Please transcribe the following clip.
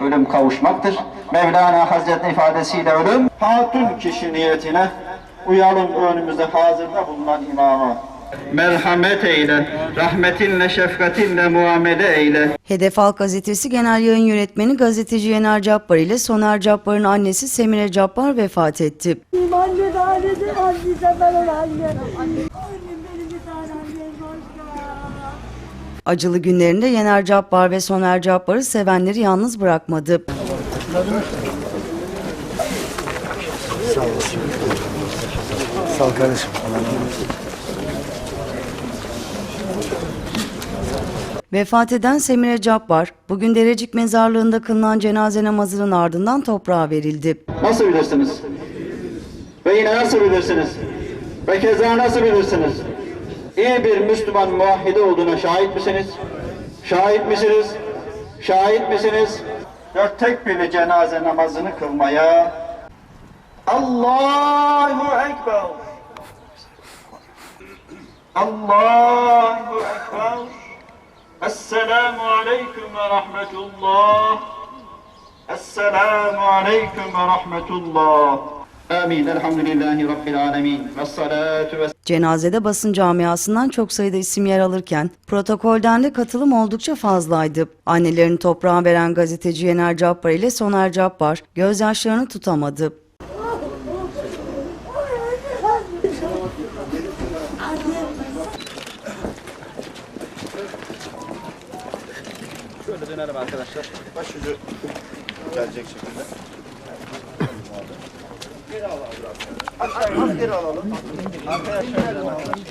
ölüm kavuşmaktır. Mevlana Hazretleri ifadesiyle ölüm hatun kişi niyetine uyalım önümüzde hazırda bulunan imama. Merhamet eyle, rahmetinle, şefkatinle muamele eyle. Hedef Halk Gazetesi Genel Yayın Yönetmeni gazeteci Yener Cabbar ile Soner Cabbar'ın annesi Semire Cabbar vefat etti. Anne tanesi annesi ben anne. Annem benim bir tane annem başka. Acılı günlerinde Yener Cabbar ve Soner Cabbar'ı sevenleri yalnız bırakmadı. Sağ kardeşim. Vefat eden Semire Cabbar, bugün Derecik Mezarlığı'nda kılınan cenaze namazının ardından toprağa verildi. Nasıl bilirsiniz? Ve yine nasıl bilirsiniz? Ve keza nasıl bilirsiniz? İyi bir Müslüman muahhide olduğuna şahit misiniz? Şahit misiniz? Şahit misiniz? Dört tekbirli cenaze namazını kılmaya Allahu Ekber Allahu Ekber Esselamu Aleyküm ve Rahmetullah Esselamu Aleyküm ve Rahmetullah Amin. Elhamdülillahi Rabbil Alemin. Ve salatu ve Cenazede basın camiasından çok sayıda isim yer alırken protokolden de katılım oldukça fazlaydı. Annelerini toprağa veren gazeteci Yener Cabbar ile Soner Cabbar gözyaşlarını tutamadı. Şöyle dönelim arkadaşlar. Başucu gelecek şekilde. Geri alalım. Geri alalım. Arkadaşlar.